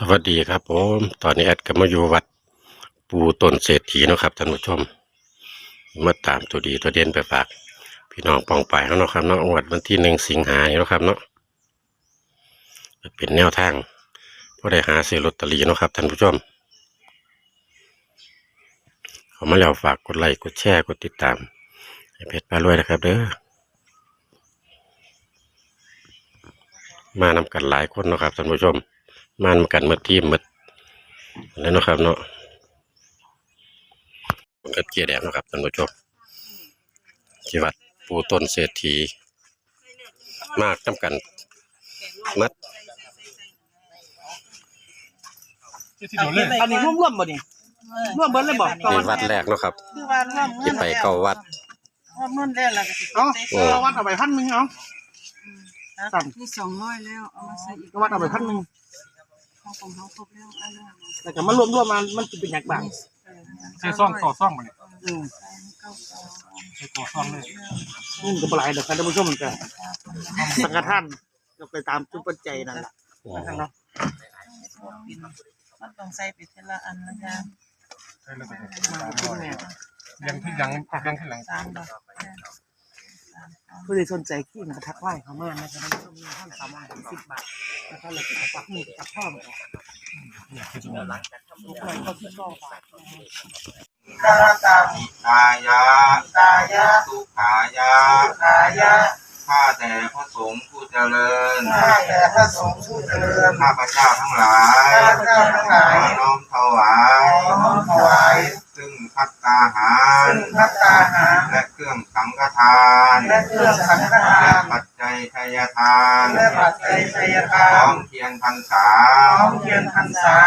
สวัสดีครับผมตอนนี้แอดก็มาอยู่วัด ปูต้นเศรษฐีนะครับท่านผู้ชมมาตามตัวดีตัวเด่นไปฝาก พี่น้องปองไปเขาเนาะครับเนาะงวดวันที่หนึ่งสิงหาเนาะครับเนาะเป็นแนวทางเพื่อได้หาซื้อลอตเตอรี่นะครับท่านผู้ชมขอมาแล้วฝากกดไลค์กดแชร์กดติดตามเพจปลารวยนะครับ เด้อมานำกันหลายคนนะครับท่านผู้ชม มานำกันเมื่อทีมเมื่อแล้วเนาะครับเนาะผมก็เกียร์แดงเนาะครับท่านผู้ชมที่วัดปูต้นเศรษฐี มากจำกันมัดอันนี้ร่วมร่วมๆบ่นี่ร่วมเบิ้เลยบ่ในวัดแรกเนาะครับคือว่าร่วมเงิที่นไปเก้าวัดร่วมเงินแล้วล่ะก็สิเอ้าโอ้ก็วัดเอาไปพันหนึ่งเอ้าสั่นนี่สองร้อยแล้วเอามาใส่อีกก็วัดเอาไปพันหนึ่ง ของของเขาครบแล้วเอาแล้วแต่ก็มารวมรวมๆมามันจะเป็นอย่างบางใช้ซ่องต่อซ่องมาเนี่ยอืมใช้ต่อซ่องเลยนี่มันก็บ่หลายเดี๋ยวท่านผู้ชมมันก็สังฆทานก็ไปตามจุดปัจจัยนั่นแหละนะครับเนาะมันต้องใส่ไปทีละอันนะจ๊ะใช้แล้วก็มาขึ้นแม่ยังที่ยังยังที่หลังสามดอก ผู้ใดสนใจขี้มันก็ทักไหว้เขามานะครับท่านผู้ชมมีท่านสามารถสิบบาทแล้วก็เลยจะปักมือกับพ่อมาทุกคนก็ที่ก็บาทกาตามกายะตายะสุขายะกายะข้าแต่พระสงฆ์ผู้เจริญข้าแต่พระสงฆ์ผู้เจริญข้าพระเจ้าทั้งหลายข้าพระเจ้าทั้งหลายน้อมถวายน้อมถวาย ซึ่งพัตตาหารซึ่งพัตตาหารและเครื่องสังฆทาน และเครื่องสังฆทาและนปัจจัยทายทานและปัจจัยชัยทาพร้อนมเทียนพรรษาพร้อมเทียนพรรษา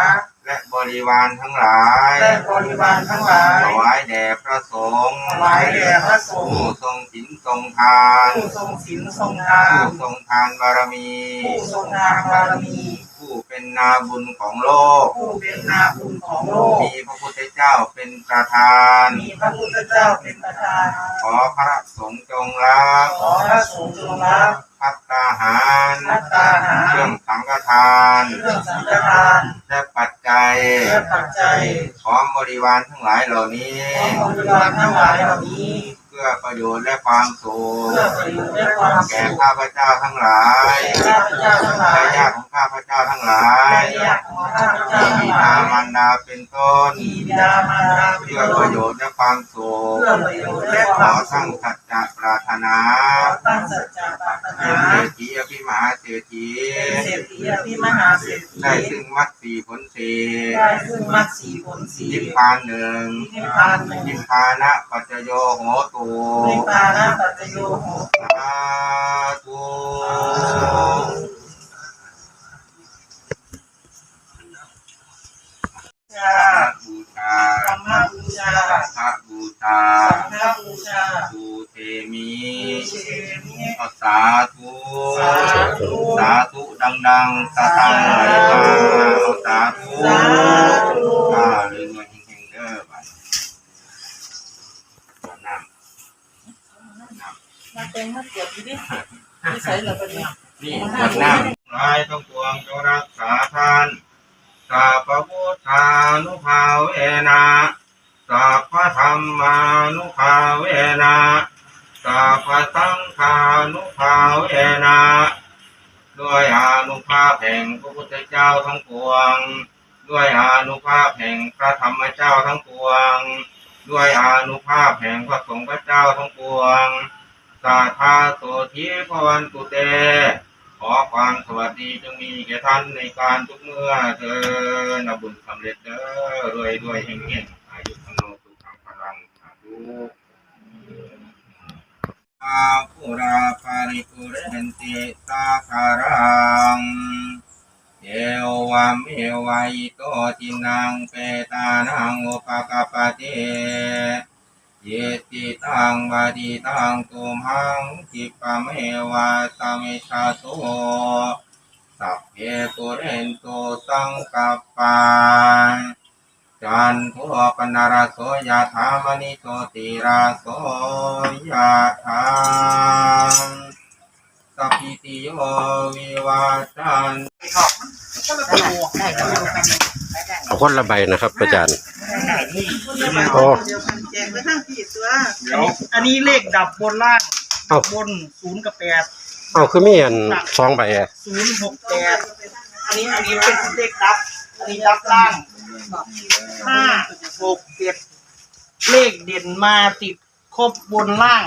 และบริวารทั้งหลายและบริวารทั้งหลายถวายแด่พระสงฆ์ถวายแด่พระสงฆ์ผู้ทรงศีลทรงทานผู้ทรงศีลทรงธรรผู้มทรงทานบารมีผู้ทรงทานบารมีผู้ เป็นนาบุญของโลก ผู้เป็นนาบุญของโลก มีพระพุทธเจ้าเป็นประธาน มีพระพุทธเจ้าเป็นประธาน ขอพระสงฆ์จงรับขอพระสงฆ์จงรับพัตตาหารพัตตาหารเครื่องสังฆทานเครื่องสังฆทานและปัจจัยและปัจจัยพร้อมบริวารทั้งหลายเหล่านี้ของบริวารทั้งหลายเหล่านี้เพื่อประโยชน์และความสุขเพื่อประโยชน์และความแก่สุขข้าพเจ้าทั้งหลายแก่ข้าพเจ้าทั้งหลายและญาติของข้าพเจ้าทั้งหลาและย ญาติของข้าพเจ้าที่ทั้งบิหลาดายมารดาเป็นต้นที่บิดามารดาเป็นเพื่อปต้ระนโยชน์และความสุขเพื่อประโยชน์และขควาอมสุตั้งขสัจจะปรารถนาขอตั้งสัจจะปรารถเป็นานเศรษฐีอภิมหาเศรษฐีเป็นเศรษฐีอภิมหาเศรษฐีได้ซึ่งมรรคสี่ผลสี่ได้ซึ่งมรรคสี่ผลสี่นิพพานหนึ่งนิพพานหนึ่งนิพพานะปัจจโยโหตุนิพพานะปัจจโยโหสาธุ บูชาสังฆบูชาบูเตมิเชมิก็สาธุสาธุ สาธุดังๆสาตังไหลมาเอาสาธุสาธุอ่าเรื่องเงินเฮงๆเด้อไปขอน้ำมาเต็งมาเก็บอยู่ดินิสัยเราเป็นยังนี่ขวดน้ำลายต้องปวงจงรักษาทานสัพพพุทธานุภาเวนะ สัพพธรรมานุภาเวนะสัพพสังฆานุภาเวนะด้วยอานุภาพแห่งพระพุทธเจ้าทั้งปวง ด้วยอานุภาพแห่งพระธรรมเจ้าทั้งปวง ด้วยอานุภาพแห่งพระสงฆ์เจ้าทั้งปวงสาธาโสธีพวันตุเต ขอความสวัสดีจงมีแก่ท่านในการทุกเมื่อเธอนบุญสำเร็จเด้อรวยรวยเฮงเฮงอายุธโนสุขังพลังสาธุ อาภูราปาริปุเรนติสาคารังเอวามเอวายโตทินังเปตานังอุปกปปติเยติตังวาดีตังตุมหังจิปะเมวะสมิชาโตสัพเพปุเรนโตสังกัปปา จันโทปนารโสยะธามณิโชติราโสยะธาสสัพพิติโยวิวัชชันได้ก็ไม่รู้กันได้เอาคนละใบนะครับอาจารย์ได้นี่โอ้เดี๋ยวมันแจกไปทั้งที่ตัวเดี๋ยวอันนี้เลขดับบนล่างเอ้า บนศูนย์กับแปดเอาคือมีอันสองใบอะศูนย์หกแปดอันนี้อันนี้เป็นเลขดับ อันนี้ดับล่าง ห้าหกเจ็ดเลขเด่นมาติดครบบนล่าง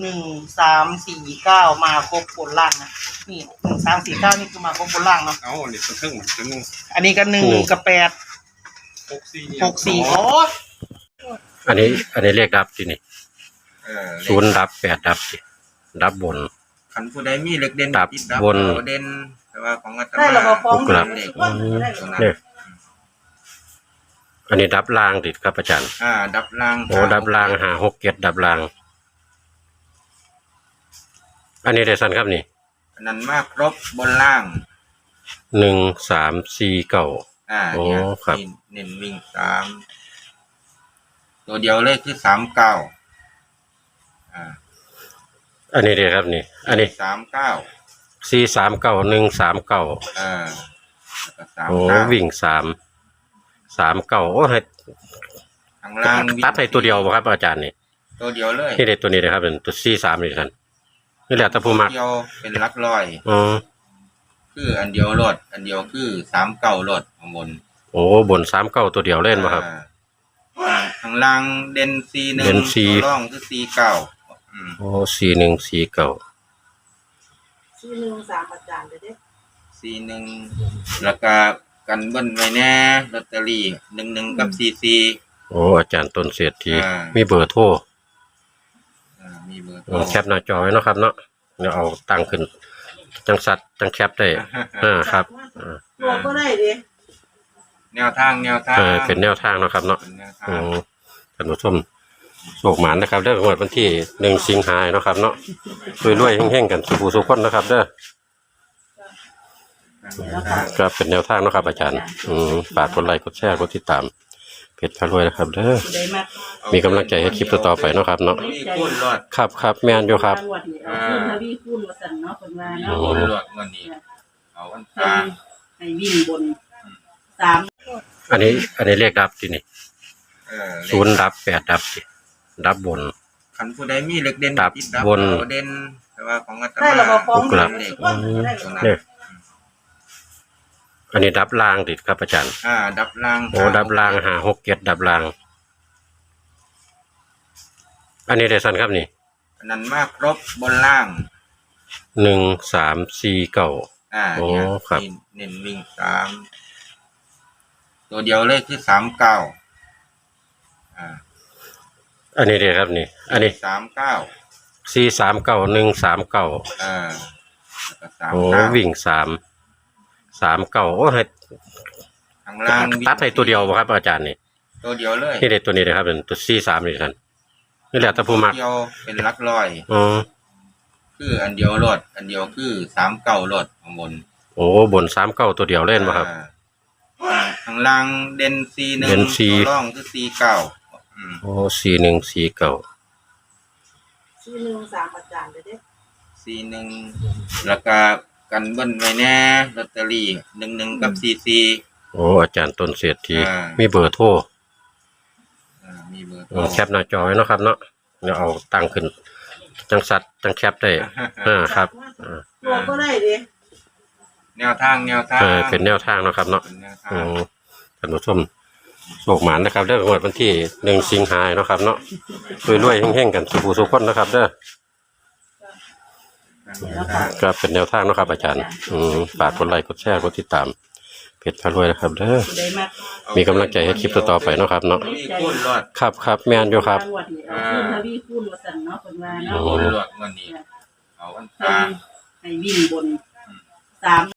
หนึ่งสามสี่เก้ามาครบบนล่างนะนี่หนึ่งสามสี่เก้านี่คือมาครบบนล่างเนาะเอาอันนี้ตัวเครื่องถึงอันนี้ก็หนึ่งกับแปดหกสี่หกสี่โอ้อันนี้ อันนี้เลขดับที่นี่เออศูนย์ดับแปดดับสิดับบน ขันผู้ใดมีเหล็กเด่นดับติดบน เอาเด่นแต่ว่าของอาตได้มาแล้วก็ฟ้องกลับเด็กอืมเนี่ย อันนี้ดับล่างติดครับอาจารย์ อ่า ดับล่างโอ้ดับล่างหาหกเจ็ดดับล่าง อันนี้ได้สั้นครับนี่อันนั้นมากครบบนล่างหนึ่งสามสี่เก้า อ่าโอ้เนี่ยครับ นี่เน้นวิ่งสามตัวเดียวเลขคือสามเก้าอ่าอันนี้เด้ครับนี่ อันนี้สามเก้าสี่สามเก้าหนึ่งสามเก้าอ่าแล้วก็สามโอ้เก้าวิ่งสาม สามเก้าโอ้ให้ข้างล่างวิ่งตัดให้ตัวเดียวบ่ครับ อาจารย์นี่ตัวเดียวเลยที่เด็ดตัวนี้นะครับเป็นตัวสี่สามนี่ท่านนี่แหละตะพูมักเดียวเป็นหลักร้อยอ๋อคืออันเดียวรถอันเดียวคือสามเก้ารถข้างบน โอ้บนสามเก้าตัวเดียวเล่นมาครับอ่าข้างล่างเด่นซีหนึ่งเด่น C ตัวร่องคือซีเก้าอืมโอ้สี่หนึ่งสี่เก้าชื่อหนึ่งสามอาจารย์เด้อเด้ซีหนึ่งแล้วก็ กันเบิ้ลไว้แน่ลอตเตอรี่หนึ่งหนึ่งกับซีซี โอ้อาจารย์ต้นเศรษฐีอ่ามี มีเบอร์โทรอ่ามีเบอร์โทเออแคปหน้าจอไว้เนาะครับเนาะเดี๋ยวเอาตั้งขึ้น จังสัตว์จังแคปได้อ่าครับอ่ารวมก็ได้ดิแนวทางแนวทางเออเป็นแนวทางเนาะครับเนาะ เป็นแนวทาอืงมท่านผู้ชมโศกหมานนะครับเด้อวันวันที่หนึ่งสิงหาเนาะครับเนาะรวยๆเฮงๆกันสุขสุขคนนะครับเด้อ ครับเป็นแนวทางเนาะครับอาจารย์ อืมฝากกดไลค์กดแชร์กดติดตามเพจพารวยนะครับเด้อได้มากมีกำลังใจให้คลิปต่อๆไปเนาะครับเนาะมีคูณรอดครับครับแม่นอยู่ครับจังหวัดนี่เอาขึ้นทวีคูณว่าสั่นเนาะคนว่าโอ้เนาะคูณรอดเงินนี้ เอาอันเพิ่ตานให้วิ่งบนสามอันนี้ อันนี้เลขดับที่นี่เออศูนย์ดับแปดดับสิดับบนขันผู้ใดมีเหล็กเด่นดับติดบนเอาเด่นแต่ว่าของอาตได้มาแล้วก็ฟ้องกลับเด็กอืมเนี่ย อันนี้ดับล่างติดครับอาจารย์ อ่า ดับล่างโอ้ดับล่างหาหกเจ็ดดับล่าง อันนี้ได้สั้นครับนี่อันนั้นมากครบบนล่าง หนึ่งสามสี่เก้า อ่าโอ้เนี่ยครับ เน้นวิ่งสามตัวเดียวเลขคือสามเก้าอ่าอันนี้เด้ครับนี่ อันนี้สามเก้าสี่สามเก้าหนึ่งสามเก้าอ่าแล้วก็สามโอ้เก้าวิ่งสาม สามเก้าโอ้ให้ข้างล่างงตัดให้ตัวเดียวบ่ครับ อาจารย์นี่ตัวเดียวเลยนี่เด็ดตัวนี้นะครับเป็นตัวสี่สามนี่ท่านนี่แหละตะพูมักเดียวเป็นหลักร้อยอ๋อคืออันเดียวรถอันเดียวคือสามเก้ารถข้างบน โอ้บนสามเก้าตัวเดียวเล่นบ่ครับอ่าข้างล่างเด่นซีหนึ่งเด่น C ตัวร่องคือซีเก้าอืมโอ้สี่หนึ่งสี่เก้าชื่อหนึ่งสามอาจารย์เด้อเด้ซีหนึ่งแล้วก็ กันเบิ้ลไว้แน่ลอตเตอรี่หนึ่งหนึ่งกับซีซีโอ้อาจารย์ต้นเศรษฐีอ่ามีเบอร์โทรอ่ามีเบอร์โทเอรอแคปหน้าจอไว้เนาะครับเนาะเดี๋ยวเอาตั้งขึ้น จังสัตว์จังแคปได้อ่าครับอ่ารวมก็ได้ดิแนวทางแนวทางเออเป็นแนวทางเนาะครับเนาะ เป็นแนวทาอืงมท่านผู้ชมโศกหมานนะครับเด้อวันที่หนึ่งสิงหาเนาะครับเนาะรวยๆเฮงๆกันสุขสุขคนนะครับเด้อ ครับเป็นแนวทางเนาะครับอาจารย์อืมฝากกดไลค์กดแชร์กดติดตามเพจพารวยนะครับเด้อได้มากมีกำลังใจให้คลิปต่อๆไปเนาะครับเนาะมีคูณรอดครับครับแม่นอยู่ครับจังหวัดนี่เอาขึ้นทวีคูณว่าสั่นเนาะคนว่าโอ้เนาะคูณรอดเงินนี้เอาอันเพิ่ตานให้วิ่งบนสาม